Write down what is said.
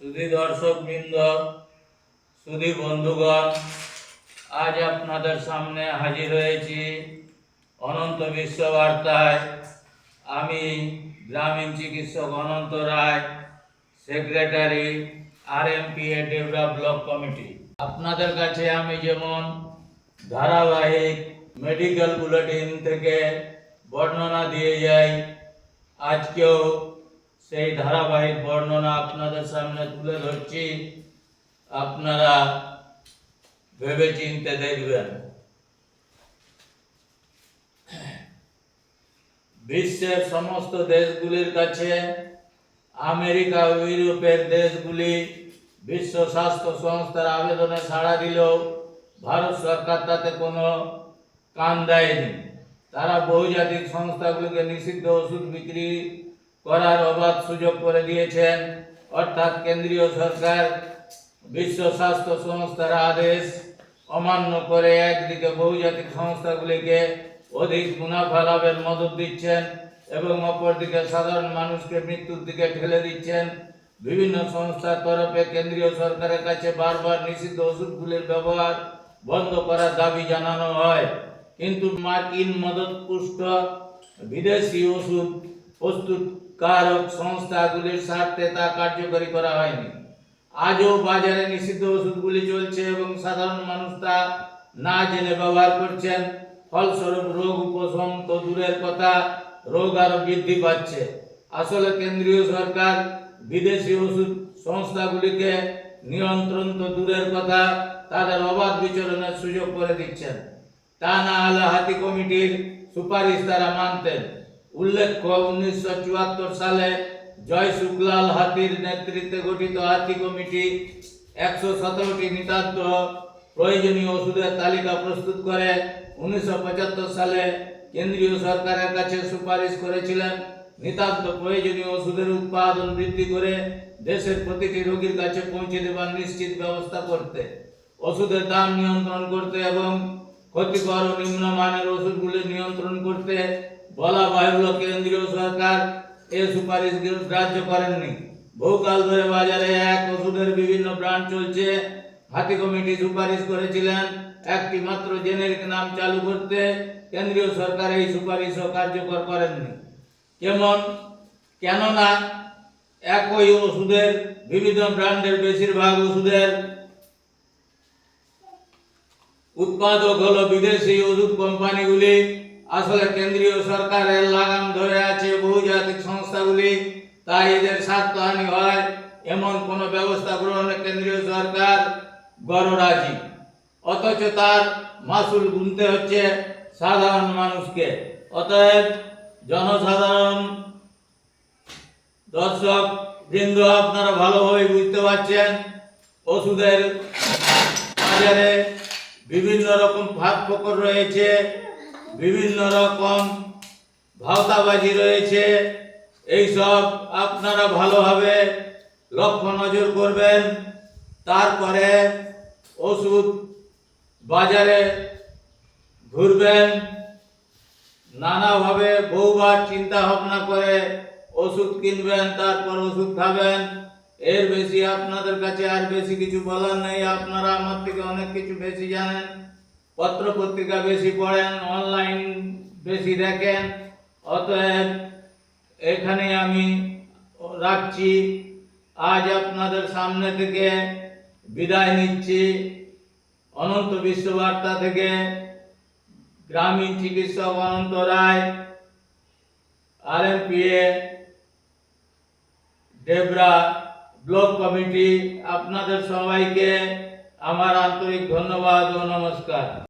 সুধী দর্শক বৃন্দ, সুধী বন্ধুগণ, আজ আপনাদের সামনে হাজির হয়েছি অনন্ত বিশ্ব বার্তায় আমি গ্রামীণ চিকিৎসক Ananta Roy, secretary R M P A Debra block committee. আপনাদের কাছে আমি যেমন ধারাবাহিক মেডিকেল বুলেটিন থেকে বর্ণনা দিয়ে যাই, আজকেও সেই ধারাবাহিক বর্ণনা আপনাদের সামনে তুলে ধরছি। আপনারা ভেবে চিনতে দেখবেন। বিশ্বের সমস্ত দেশগুলির কাছে আমেরিকা ও ইউরোপের দেশগুলি বিশ্ব স্বাস্থ্য সংস্থার আবেদনে সাড়া দিলেও ভারত সরকার তাতে কোনো কান দেয়নি। তারা বহুজাতিক সংস্থাগুলোকে নিষিদ্ধ ওষুধ বিক্রি করার অবাধ সুযোগ করে দিয়েছেন। অর্থাৎ কেন্দ্রীয় সরকার, বিশ্ব স্বাস্থ্য সংস্থার আদেশ অমান্য করে একদিকে বহুজাতিক সংস্থাগুলিকে অধিক মুনাফা লাভের মদত দিচ্ছেন এবং অপরদিকে সাধারণ মানুষকে মৃত্যুর দিকে ঠেলে দিচ্ছেন। বিভিন্ন সংস্থার তরফে কেন্দ্রীয় সরকারের কাছে বারবার নিষিদ্ধ ওষুধগুলির ব্যবহার বন্ধ করার দাবি জানানো হয়। কিন্তু মার্কিন মদত পুষ্ট বিদেশি ওষুধ প্রস্তুতকারক সংস্থাগুলির স্বার্থে তা কার্যকরী করা হয়নি। আজও বাজারে নিষিদ্ধ ওষুধগুলি চলছে এবং সাধারণ মানুষ তা না জেনে ব্যবহার করছেন। ফলস্বরূপ রোগ উপশম তো দূরের কথা, রোগ আরও বৃদ্ধি পাচ্ছে। আসলে কেন্দ্রীয় সরকার বিদেশি ওষুধ সংস্থাগুলিকে নিয়ন্ত্রণ তো দূরের কথা, তাদের অবাধ বিচরণের সুযোগ করে দিচ্ছেন। তা না হলে হাতি কমিটির সুপারিশ তারা মানতেন। উল্লেখ্য উনিশশো চুয়াত্তর সালে জয় শুক্লাল হাতির নেতৃত্বে গঠিত হাতি কমিটি একশো সতেরোটি নিতান্ত প্রয়োজনীয় ওষুধের তালিকা প্রস্তুত করে উনিশশো পঁচাত্তর সালে কেন্দ্রীয় সরকারের কাছে সুপারিশ করেছিলেন নিতান্ত প্রয়োজনীয় ওষুধের উৎপাদন বৃদ্ধি করে দেশের প্রতিটি রোগীর কাছে পৌঁছে দেওয়ার নিশ্চিত ব্যবস্থা করতে, ওষুধের দাম নিয়ন্ত্রণ করতে এবং ক্ষতিকর নিম্নমানের ওষুধগুলি নিয়ন্ত্রণ করতে বলা বাহুল্য কেন্দ্রীয় সরকার এ সুপারিশ গ্রাহ্য করেননি। বহুকাল ধরে বাজারে এক ওষুধের বিভিন্ন ব্র্যান্ড চলছে। হাতি কমিটি সুপারিশ করেছিলেন একটি মাত্র জেনেরিক নাম চালু করতে। কেন্দ্রীয় সরকার এই সুপারিশও কার্যকর করেননি। কেমন? কেননা একই ওষুধের বিভিন্ন ব্র্যান্ডের বেশিরভাগ ওষুধের উৎপাদক হলো বিদেশি ওষুধ কোম্পানিগুলি। আসলে কেন্দ্রীয় সরকারের লাগাম ধরে আছে বহুজাতিক সংস্থাগুলি, তাই এদের স্বার্থহানি হয়, এমন কোনো ব্যবস্থা গ্রহণে কেন্দ্রীয় সরকার গড়রাজি অথচ তার মাসুল গুনতে হচ্ছে সাধারণ মানুষকে। অতএব জনসাধারণ, দর্শক, বৃন্দ, আপনারা ভালোভাবে বুঝতে পারছেন, ওষুধের বাজারে বিভিন্ন রকম ফাঁক ফকর রয়েছে। বিভিন্ন রকম ভাওতাবাজি রয়েছে। এইসব আপনারা ভালোভাবে লক্ষ্য নজর করবেন। তারপরে ওষুধ বাজারে ঘুরবেন। নানাভাবে বহুবার চিন্তা ভাবনা করে ওষুধ কিনবেন, তারপর ওষুধ খাবেন। এর বেশি আপনাদের কাছে আর বেশি কিছু বলার নেই। আপনারা আমার থেকে অনেক কিছু বেশি জানেন। পত্র পত্রিকা বেশি পড়েন অনলাইন বেশি দেখেন, অতএব এখানে আমি রাখছি। আজ আপনাদের সামনে থেকে বিদায় নিচ্ছি। অনন্ত বিশ্ববার্তা থেকে গ্রামীণ চিকিৎসক Ananta Roy R M P A Debra block committee, আপনাদের সবাইকে আমার আন্তরিক ধন্যবাদ ও নমস্কার।